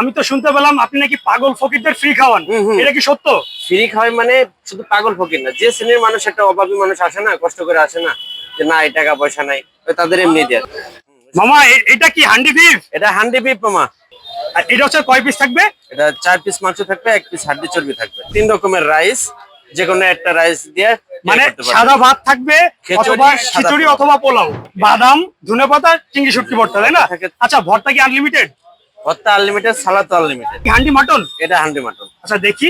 আমি তো শুনতে পেলাম আপনি নাকি পাগল ফকিরদের ফ্রি খাওয়ান। এটা কি সত্য? ফ্রি খাওয়াই মানে শুধু পাগল ফকির না যে শ্রেণির মানুষ একটা অভাবী মানুষ আসে না কষ্ট করে আসে না যে না এই টাকা পয়সা নাই তাদের এমনি দেয় মামা এটা কি হান্ডি বিফ এটা হান্ডি বিপ মামা। আর এটা হচ্ছে কয় পিস থাকবে? এটা চার পিস মাংস থাকবে এক পিস হাড্ডি চর্বি থাকবে। তিন রকমের রাইস যে কোনো একটা রাইস দিয়ে মানে সাদা ভাত থাকবে অথবা খিচুড়ি অথবা পোলাও। বাদাম ধনে পাতা চিংড়ি শুটকি ভর্তা তাই না? আচ্ছা ভর্তা কি আনলিমিটেড ভর্তা unlimited salad unlimited handi mutton? এটা হান্ডি মাটন। আচ্ছা দেখি।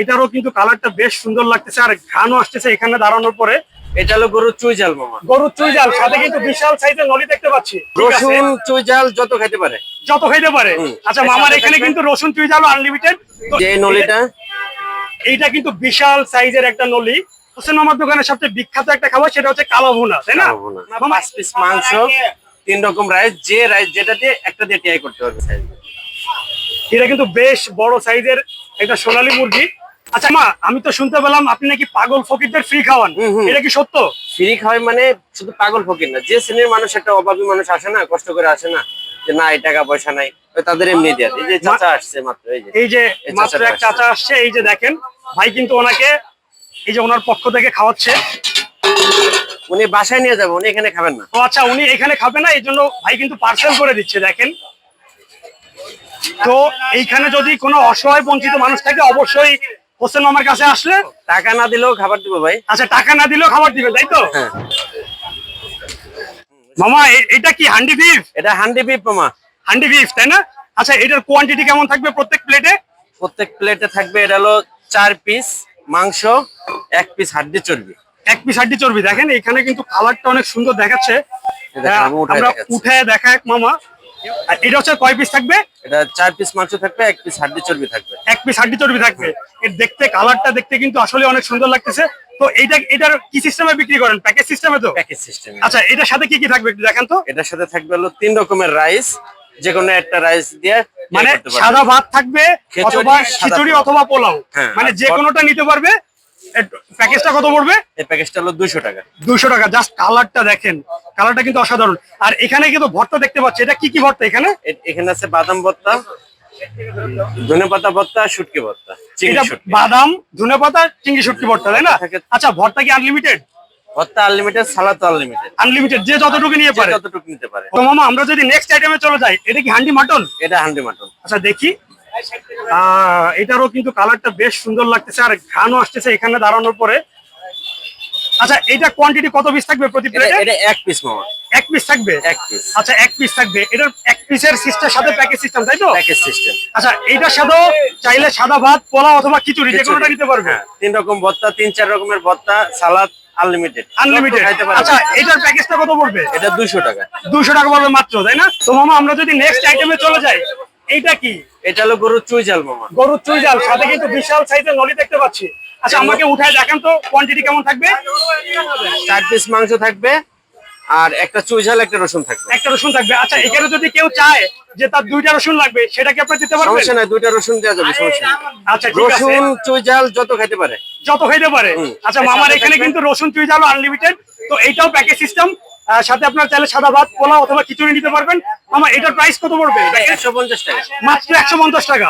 এটারও কিন্তু কালারটা বেশ সুন্দর লাগতেছে আর ঘানও আসতেছে এখানে দাঁড়ানোর পরে। এটা হলো গরুর চুই জাল মামা। গরুর চুই জাল সাথে কিন্তু বিশাল সাইজের নলি দেখতে পাচ্ছি। রসুন চুই জাল যত খেতে পারে। যত খাইতে পারে। আচ্ছা মামার এখানে কিন্তু রসুন চুই জাল আনলিমিটেড যে এই নলিটা? এইটা কিন্তু বিশাল সাইজের একটা নলি। হোসেন মামার দোকানের সবচেয়ে বিখ্যাত একটা খাবার সেটা হচ্ছে কালো ভুনা তাই না? পিস মাংস। তিন রকম রাইস যে রাইস যেটা দিয়ে একটা দিয়ে ট্রাই করতে পারবে। এটা কিন্তু বেশ বড় সাইজের একটা সোনালী মুরগি। আচ্ছা মা আমি তো শুনতে পেলাম আপনি নাকি পাগল ফকিরদের ফ্রি খাওয়ান। এটা কি সত্য? ফ্রি খাওয়াই মানে শুধু পাগল ফকির না যে শ্রেণির মানুষ একটা অভাবী মানুষ আসে না কষ্ট করে আসে না যে না এই টাকা পয়সা নাই তাদের এমনি দেয়। এই যে চাচা আসছে মাত্র এই যে। এই যে মাত্র এক চাচা আসছে এই যে দেখেন ভাই কিন্তু ওনাকে এই যে ওনার পক্ষ থেকে খাওয়াচ্ছে। উনি বাসায় নিয়ে যাবে উনি এখানে খাবেন না। আচ্ছা উনি এখানে খাবে না এই জন্য ভাই কিন্তু পার্সেল করে দিচ্ছে দেখেন। তো এইখানে যদি কোনো অসহায় বঞ্চিত মানুষ থাকে অবশ্যই হোসেন মামার কাছে আসলে টাকা না দিলেও খাবার দিব ভাই। আচ্ছা টাকা না দিলেও খাবার দিবে তাই তো? হ্যাঁ। মামা এটা কি হান্ডি বিফ এটা হান্ডি বিপ মামা। হান্ডি বিফ তাই না? আচ্ছা এটার কোয়ান্টিটি কেমন থাকবে প্রত্যেক প্লেটে প্রত্যেক প্লেটে থাকবে এটা হলো চার পিস মাংস এক পিস হাড্ডি চর্বি। এক পিস হাড্ডি চর্বি। দেখেন এখানে কিন্তু কালারটা অনেক সুন্দর দেখাচ্ছে। দেখেন, আমরা উঠে দেখা এক মামা। এটা হচ্ছে কয় পিস থাকবে? এটা চার পিস মাংস থাকবে এক পিস হাড্ডি চর্বি থাকবে। এক পিস হাড্ডি চর্বি থাকবে। এর দেখতে কালারটা দেখতে কিন্তু আসলে অনেক সুন্দর লাগতেছে। তো এইটা এটার কি সিস্টেমে বিক্রি করেন? প্যাকেজ সিস্টেমে তো? প্যাকেজ সিস্টেম আচ্ছা এটার সাথে কি কি থাকবে একটু দেখান তো? এটার সাথে থাকবে হলো তিন রকমের রাইস যে কোনো একটা রাইস দিয়ে মানে মানে। সাদা ভাত থাকবে খিচুড়ি, অথবা খিচুড়ি পোলাও। অথবা পোলাও। হ্যাঁ, মানে যে কোনোটা নিতে পারবে। প্যাকেজটা কত পড়বে? এই প্যাকেজটা হলো দুশো টাকা। দুশো টাকা জাস্ট কালারটা দেখেন। কালারটা কিন্তু অসাধারণ। আর এখানে কিন্তু ভর্তা দেখতে পাচ্ছি। এটা কি কি ভর্তা এখানে? এখানে আছে বাদাম ভর্তা ধনে পাতা ভর্তা শুটকি ভর্তা চিংড়ি শুটকি। বাদাম ধনে পাতা চিংড়ি শুটকি ভর্তা তাই না? আচ্ছা ভর্তা কি আনলিমিটেড ভর্তা আনলিমিটেড সালাদ আনলিমিটেড আনলিমিটেড যে যতটুকু নিয়ে পারে। যতটুকু নিতে পারে। তো মামা আমরা যদি নেক্সট আইটেমে চলে যাই এটা কি হান্ডি মাটন? এটা হান্ডি মাটন। আচ্ছা দেখি। এটারও কিন্তু কালারটা বেশ সুন্দর লাগতেছে আর ঘানও আসতেছে এখানে দাঁড়ানোর পরে। আচ্ছা এটা কোয়ান্টিটি কত পিস থাকবে প্রতি প্লেটে এটা এক পিস মামা। এক পিস থাকবে? এক পিস আচ্ছা এক পিস থাকবে। এটার এক পিসের সিস্টের সাথে প্যাকেজ সিস্টেম তাই তো? প্যাকেজ সিস্টেম আচ্ছা এটার সাথেও চাইলে সাদা ভাত পোলাও অথবা খিচুড়ি যে কোনোটা নিতে পারবে। হ্যাঁ, তিন রকম ভর্তা তিন চার রকমের ভর্তা সালাদ আনলিমিটেড আনলিমিটেড আচ্ছা এটার প্যাকেজটা কত পড়বে? এটা দুশো টাকা। দুশো টাকা পড়বে মাত্র তাই না? তো মামা আমরা যদি নেক্সট আইটেমে চলে যাই এইটা কি? এটা হলো গরুর চুই জাল মামা। গরুর চুই জাল সাথে কিন্তু বিশাল সাইজের নলি দেখতে পাচ্ছি। আচ্ছা আমাকে উঠায় দেখান তো কোয়ান্টিটি কেমন থাকবে? চার পিস মাংস থাকবে আর একটা চুই ঝাল একটা রসুন থাকবে। একটা রসুন থাকবে। আচ্ছা এখানে যদি কেউ চায় যে তার দুইটা রসুন লাগবে সেটা কি আপনি দিতে পারবেন? সমস্যা নাই দুইটা রসুন দেওয়া যাবে সমস্যা নেই। আচ্ছা ঠিক আছে। রসুন চুই ঝাল যত খাইতে পারে। যত খাইতে পারে। আচ্ছা মামার এখানে কিন্তু রসুন চুই জাল আনলিমিটেড তো এইটাও প্যাকেজ সিস্টেম সাথে আপনার চাইলে সাদা ভাত পোলাও অথবা খিচুড়ি নিতে পারবেন। আমার এটার প্রাইস কত পড়বে? একশো পঞ্চাশ টাকা। মাত্র একশো পঞ্চাশ টাকা।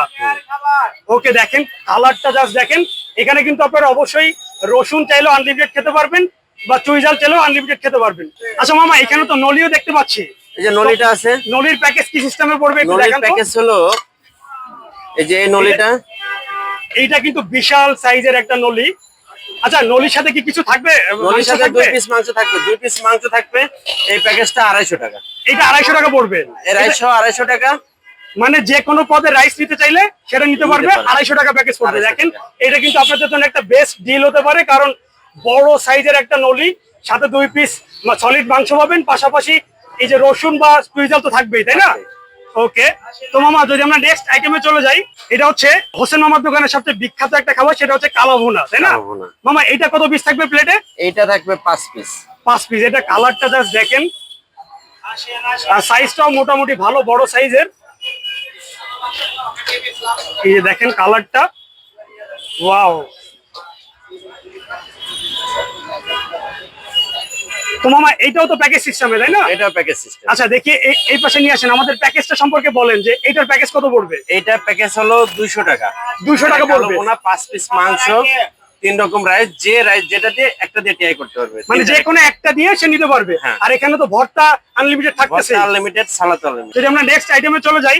ওকে দেখেন কালারটা জাস্ট দেখেন। এখানে কিন্তু আপনারা অবশ্যই রসুন চাইলেও আনলিমিটেড খেতে পারবেন বা চুই জাল চাইলেও আনলিমিটেড খেতে পারবেন। আচ্ছা মামা এখানে তো নলিও দেখতে পাচ্ছি। এই যে নলিটা আছে। নলির প্যাকেজ কি সিস্টেমে পড়বে নলির দেখান প্যাকেজ হলো এই যে নলিটা। এইটা কিন্তু বিশাল সাইজের একটা নলি। আচ্ছা নলির সাথে কি কিছু থাকবে? নলির সাথে দুই পিস মাংস থাকবে। দুই পিস মাংস থাকবে। এই প্যাকেজটা আড়াইশো টাকা। এইটা আড়াইশো টাকা পড়বে। আড়াইশো আড়াইশো টাকা। মানে যে কোনো পদে রাইস নিতে চাইলে সেটা নিতে পারবে। আড়াইশো টাকা প্যাকেজ পড়বে। দেখেন এটা কিন্তু আপনাদের জন্য একটা বেস্ট ডিল হতে পারে কারণ বড় সাইজের একটা নলি সাথে দুই পিস সলিড মাংস পাবেন। পাশাপাশি এই যে রসুন বা সুইজাল তো থাকবেই তাই না? ওকে তো মামা যদি আমরা নেক্সট আইটেমে চলে যাই এটা হচ্ছে হোসেন মামার দোকানের সবচেয়ে বিখ্যাত একটা খাবার সেটা হচ্ছে কালো ভুনা তাই না? মামা এটা কত পিস থাকবে প্লেটে এইটা থাকবে পাঁচ পিস পাঁচ পিস এটা কালারটা জাস্ট দেখেন। আর সাইজটাও মোটামুটি ভালো বড় সাইজের এই যে দেখেন কালারটা ওয়াও তো মামা এইটাও তো প্যাকেজ সিস্টেমে তাই না? এটা প্যাকেজ সিস্টেম আচ্ছা দেখি এই- পাশে নিয়ে আসেন। আমাদের প্যাকেজটা সম্পর্কে বলেন যে এইটার প্যাকেজ কত পড়বে? এইটা প্যাকেজ হলো দুইশো টাকা। 200 টাকা পড়বে। বোনা পাঁচ পিস মাংস তিন রকম রাইস যে রাইস যেটা দিয়ে একটা দিয়ে ট্রাই করতে পারবে। মানে যে কোনো একটা দিয়ে সে নিতে পারবে। হ্যাঁ। আর এখানে তো ভর্তা আনলিমিটেড থাকতেছে। আনলিমিটেড সালাদ আনলিমিটেড যদি আমরা নেক্সট আইটেমে চলে যাই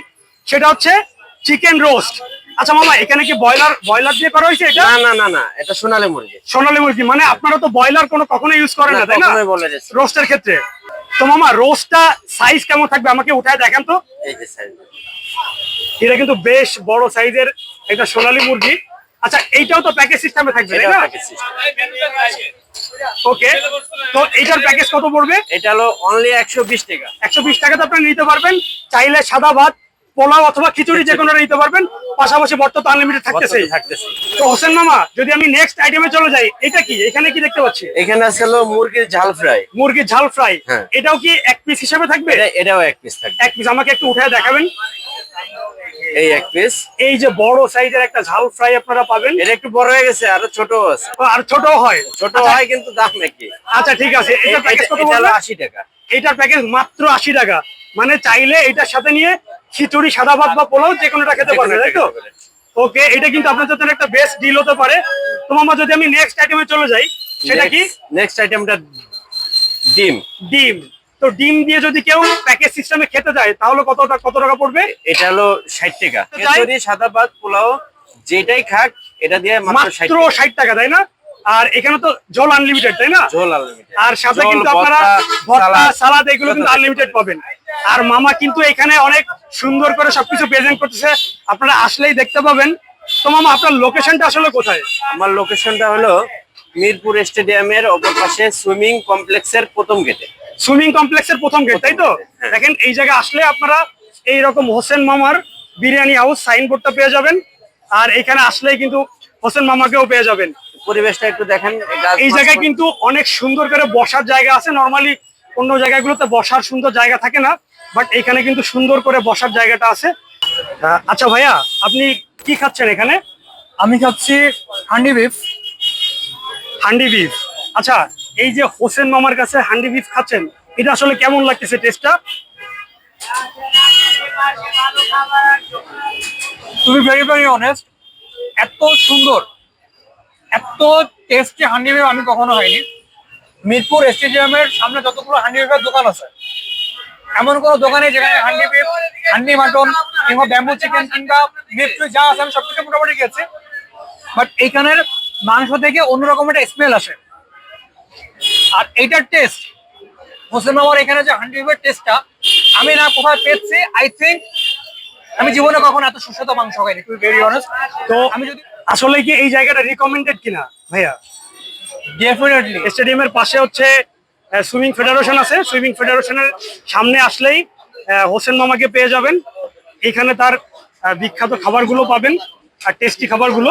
সেটা হচ্ছে চিকেন রোস্ট আচ্ছা মামা এখানে কি ব্রয়লার ব্রয়লার দিয়ে করা হয়েছে এটা? না না না না এটা সোনালী মুরগি। সোনালী মুরগি মানে আপনারা তো ব্রয়লার কোনো কখনো ইউজ করেন না তাই না? রোস্টের ক্ষেত্রে। তো মামা রোস্টটা সাইজ কেমন থাকবে? আমাকে উঠায় দেখেন তো। এই যে সাইজ এটা কিন্তু বেশ বড় সাইজের একটা সোনালী মুরগি। আচ্ছা এইটাও তো প্যাকেজ সিস্টেমে থাকবে তাই না? ওকে তো এইটার প্যাকেজ কত পড়বে? এটা হলো অনলি একশো বিশ টাকা। একশো বিশ টাকাতে আপনি নিতে পারবেন। চাইলে সাদা ভাত পোলাও অথবা খিচুড়ি যে কোনো নিতে পারবেন। পাশাপাশি ভর্তা তো আনলিমিটেড থাকতেছে থাকতেছে। তো হোসেন মামা যদি আমি নেক্সট আইটেমে চলে যাই এটা কি? এখানে কি দেখতে পাচ্ছি? এখানে আছে হলো মুরগির ঝাল ফ্রাই। মুরগির ঝাল ফ্রাই। হ্যাঁ। এটাও কি এক পিস হিসেবে থাকবে? এটা এটাও এক পিস থাকবে। এক পিস আমাকে একটু উঠে দেখাবেন। এই এক পিস এই যে বড় সাইজের একটা ঝাল ফ্রাই আপনারা পাবেন। এটা একটু বড় হয়ে গেছে আর ছোট আছে। আর ছোট হয়। ছোট আচ্ছা, হয় কিন্তু দাম নাকি আচ্ছা ঠিক আছে। এটা প্যাকেজ কত এটা হলো বলবেন আশি টাকা। এটার প্যাকেজ মাত্র আশি টাকা। মানে চাইলে এটার সাথে নিয়ে খিচুড়ি সাদা ভাত বা পোলাও যে কোনোটা খেতে পারবে তাই তো? ওকে এটা কিন্তু আপনার জন্য একটা বেস্ট ডিল হতে পারে। তো মামা যদি আমি নেক্সট আইটেমে চলে যাই সেটা কি? নেক্সট আইটেমটা ডিম। ডিম। তো ডিম দিয়ে যদি কেউ প্যাকেজ সিস্টেমে খেতে যায় তাহলে কত কত টাকা পড়বে? এটা হলো ষাট টাকা। খিচুড়ি সাদা ভাত পোলাও যেটাই খাক এটা দিয়ে মাত্র ষাট মাত্র ষাট টাকা তাই না? আর এখানে তো জল আনলিমিটেড তাই না? ঝোল আনলিমিটেড আর সাথে কিন্তু আপনারা ভর্তা সালাদ এগুলো কিন্তু আনলিমিটেড পাবেন। আর মামা কিন্তু এখানে অনেক সুন্দর করে সবকিছু প্রেজেন্ট করতেছে। আপনারা আসলেই দেখতে পাবেন। তো মামা আপনার লোকেশনটা আসলে কোথায়? আমার লোকেশনটা হলো মিরপুর স্টেডিয়ামের অপর পাশে সুইমিং কমপ্লেক্সের প্রথম গেটে। সুইমিং কমপ্লেক্সের প্রথম গেট তাই তো? হ্যাঁ। দেখেন এই জায়গায় আসলে আপনারা এই রকম হোসেন মামার বিরিয়ানি হাউস সাইনবোর্ডটা পেয়ে যাবেন। আর এখানে আসলেই কিন্তু হোসেন মামাকেও পেয়ে যাবেন। পরিবেশটা একটু দেখেন এই জায়গায় কিন্তু অনেক সুন্দর করে বসার জায়গা আছে। নর্মালি অন্য জায়গাগুলোতে বসার সুন্দর জায়গা থাকে না বাট এখানে কিন্তু সুন্দর করে বসার জায়গাটা আছে। আচ্ছা ভাইয়া আপনি কি খাচ্ছেন এখানে? আমি খাচ্ছি হান্ডি বিফ। হান্ডি বিফ। আচ্ছা এই যে হোসেন মামার কাছে হান্ডি বিফ খাচ্ছেন এটা আসলে কেমন লাগতেছে টেস্টটা তুমি ভেরি ভেরি অনেস্ট এত সুন্দর এত টেস্টি হান্ডি বিফ আমি কখনো হয়নি মিরপুর স্টেডিয়ামের সামনে যতগুলো হান্ডি বিফের দোকান আছে, এমন কোনো দোকানে যেখানে হান্ডি বিফ হান্ডি মাটন কিংবা ব্যাম্বু চিকেন কিংবা বিফ যা আছে আমি সবকিছু মোটামুটি খেয়েছি বাট এইখানের মাংস থেকে অন্যরকম একটা স্মেল আসে। আর এইটার টেস্ট হোসেন মামার এখানে যে হান্ডি বিফের টেস্টটা আমি না কোথায় পেয়েছি। আই থিঙ্ক আমি জীবনে কখনো এত সুস্বাদু মাংস খাইনি টু ভেরি অনেস্ট তো আমি যদি আসলে কি এই জায়গাটা রিকমেন্ডেড কিনা, ভাইয়া? ডেফিনেটলি স্টেডিয়ামের পাশে হচ্ছে সুইমিং ফেডারেশন আছে। সুইমিং ফেডারেশনের সামনে আসলেই হোসেন মামাকে পেয়ে যাবেন। এখানে তার বিখ্যাত খাবারগুলো পাবেন, আর টেস্টি খাবারগুলো।